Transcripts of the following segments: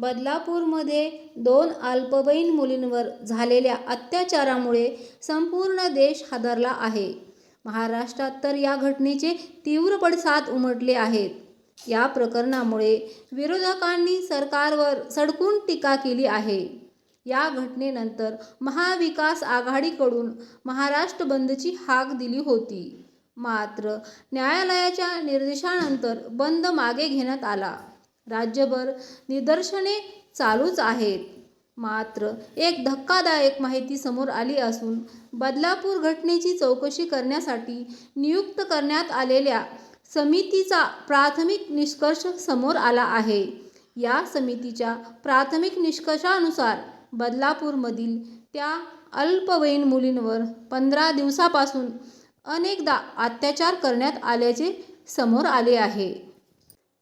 बदलापूरमध्ये दोन अल्पवयीन मुलींवर झालेल्या अत्याचारामुळे संपूर्ण देश हादरला आहे. महाराष्ट्रात तर या घटनेचे तीव्र पडसाद उमटले आहेत. या प्रकरणामुळे विरोधकांनी सरकारवर सडकून टीका केली आहे. या घटनेनंतर महाविकास आघाडीकडून महाराष्ट्र बंदची हाक दिली होती. मात्र न्यायालयाच्या निर्देशानंतर बंद मागे घेण्यात आला. राज्यभर निदर्शने चालूच आहेत. मात्र एक धक्कादायक माहिती समोर आली असून बदलापूर घटनेची चौकशी करण्यासाठी नियुक्त करण्यात आलेल्या समितीचा प्राथमिक निष्कर्ष समोर आला आहे. या समितीच्या प्राथमिक निष्कर्षानुसार बदलापूरमधील त्या अल्पवयीन मुलींवर पंधरा दिवसापासून अनेकदा अत्याचार करण्यात आल्याचे समोर आले आहे.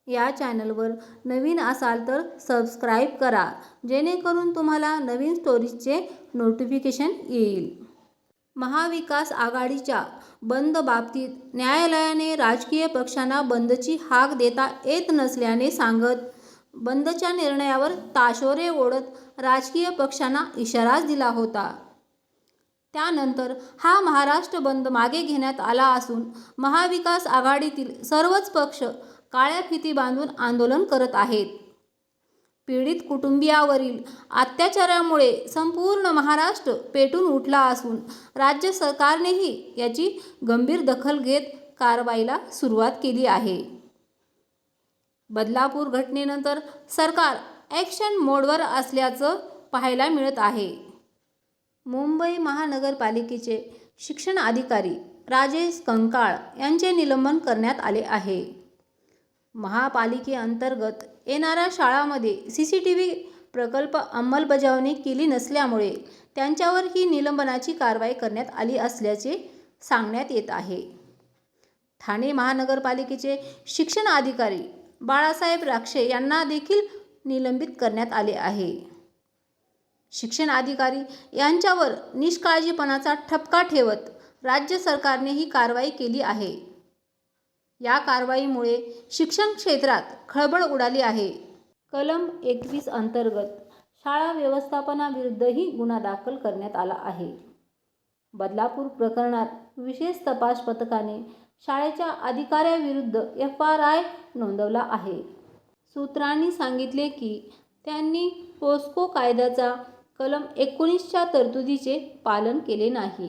या चॅनलवर नवीन असाल तर सबस्क्राईब करा जेणेकरून तुम्हाला नवीन स्टोरीजचे नोटिफिकेशन येईल. महाविकास आघाडीच्या बंद बाबतीत न्यायालयाने राजकीय पक्षांना बंदची हाक देता येत नसल्याने सांगत बंदच्या निर्णयावर ताशोरे ओढत राजकीय पक्षांना इशाराच दिला होता. त्यानंतर हा महाराष्ट्र बंद मागे घेण्यात आला असून महाविकास आघाडीतील सर्वच पक्ष काळ्या फिती बांधून आंदोलन करत आहेत. पीडित कुटुंबियावरील अत्याचारामुळे संपूर्ण महाराष्ट्र पेटून उठला असून राज्य सरकारनेही याची गंभीर दखल घेत कारवाईला सुरुवात केली आहे. बदलापूर घटनेनंतर सरकार ॲक्शन मोडवर असल्याचं पाहायला मिळत आहे. मुंबई महानगरपालिकेचे शिक्षण अधिकारी राजेश कंकाळ यांचे निलंबन करण्यात आले आहे. महापालिकेअंतर्गत येणाऱ्या शाळांमध्ये सी सी टी व्ही प्रकल्प अंमलबजावणी केली नसल्यामुळे त्यांच्यावर ही निलंबनाची कारवाई करण्यात आली असल्याचे सांगण्यात येत आहे. ठाणे महानगरपालिकेचे शिक्षण अधिकारी बाळासाहेब राक्षे यांना देखील निलंबित करण्यात आले आहे. शिक्षण अधिकारी यांच्यावर निष्काळजीपणाचा ठपका ठेवत राज्य सरकारने ही कारवाई केली आहे. या कारवाईमुळे शिक्षण क्षेत्रात खळबळ उडाली आहे. कलम एकवीस अंतर्गत शाळा व्यवस्थापनाविरुद्धही गुन्हा दाखल करण्यात आला आहे. बदलापूर प्रकरणात विशेष तपास पथकाने शाळेच्या अधिकाऱ्याविरुद्ध एफ आर आय नोंदवला आहे. सूत्रांनी सांगितले की त्यांनी पोस्को कायद्याचा कलम एकोणीसच्या तरतुदीचे पालन केले नाही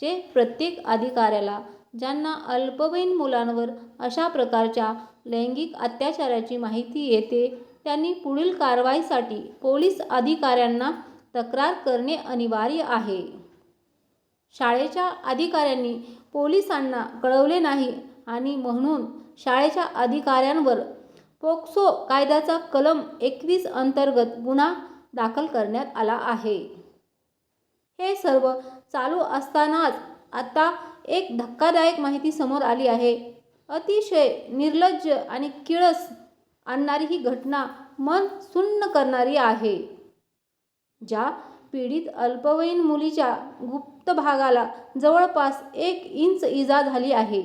जे प्रत्येक अधिकाऱ्याला ज्यांना अल्पवयीन मुलांवर अशा प्रकारच्या लैंगिक अत्याचाराची माहिती येते त्यांनी पुढील कारवाईसाठी पोलीस अधिकाऱ्यांना तक्रार करणे अनिवार्य आहे. शाळेच्या अधिकाऱ्यांनी पोलिसांना कळवले नाही आणि म्हणून शाळेच्या अधिकाऱ्यांवर पोक्सो कायद्याचा कलम एकवीस अंतर्गत गुन्हा दाखल करण्यात आला आहे. हे सर्व चालू असतानाच आता एक धक्कादायक माहिती समोर आली आहे. अतिशय निर्लज्ज आणि किळस आणणारी ही घटना मन सुन्न करणारी आहे. ज्या पीडित अल्पवयीन मुलीच्या गुप्त भागाला जवळपास एक इंच इजा झाली आहे.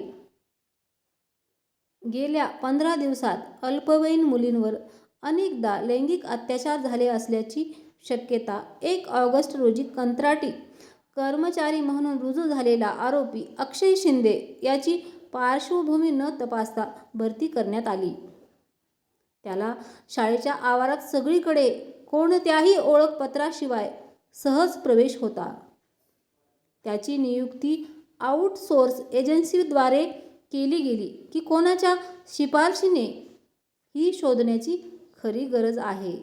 गेल्या पंधरा दिवसात अल्पवयीन मुलींवर अनेकदा लैंगिक अत्याचार झाले असल्याची शक्यता एक ऑगस्ट रोजी कंत्राटी कर्मचारी म्हणून रुजू झालेला आरोपी अक्षय शिंदे याची पार्श्वभूमी न तपासता भरती करण्यात आली. त्याला शाळेच्या आवारात सगळीकडे कोणत्याही ओळखपत्राशिवाय सहज प्रवेश होता. त्याची नियुक्ती आउटसोर्स एजन्सीद्वारे केली गेली की कोणाच्या शिफारशीने ही शोधण्याची खरी गरज आहे.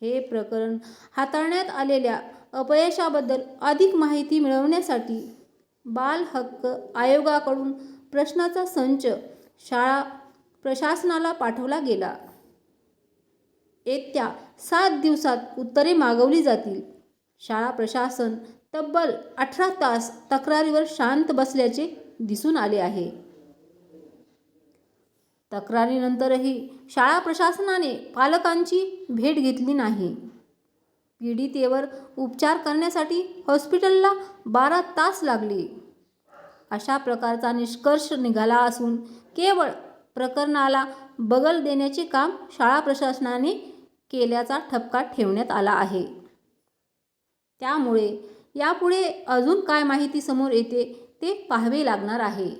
हे प्रकरण हाताळण्यात आलेल्या अपयशाबद्दल अधिक माहिती मिळवण्यासाठी बाल हक्क आयोगाकडून प्रश्नाचा संच शाळा प्रशासनाला पाठवला गेला. येत्या सात दिवसात उत्तरे मागवली जातील. शाळा प्रशासन तब्बल अठरा तास तक्रारीवर शांत बसल्याचे दिसून आले आहे. तक्रारीनंतरही शाळा प्रशासनाने पालकांची भेट घेतली नाही. पीडितेवर उपचार करण्यासाठी हॉस्पिटलला बारा तास लागले. अशा प्रकारचा निष्कर्ष निघाला असून केवळ प्रकरणाला बगल देण्याचे काम शाळा प्रशासनाने केल्याचा ठपका ठेवण्यात आला आहे. त्यामुळे यापुढे अजून काय माहिती समोर येते ते पाहावे लागणार आहे.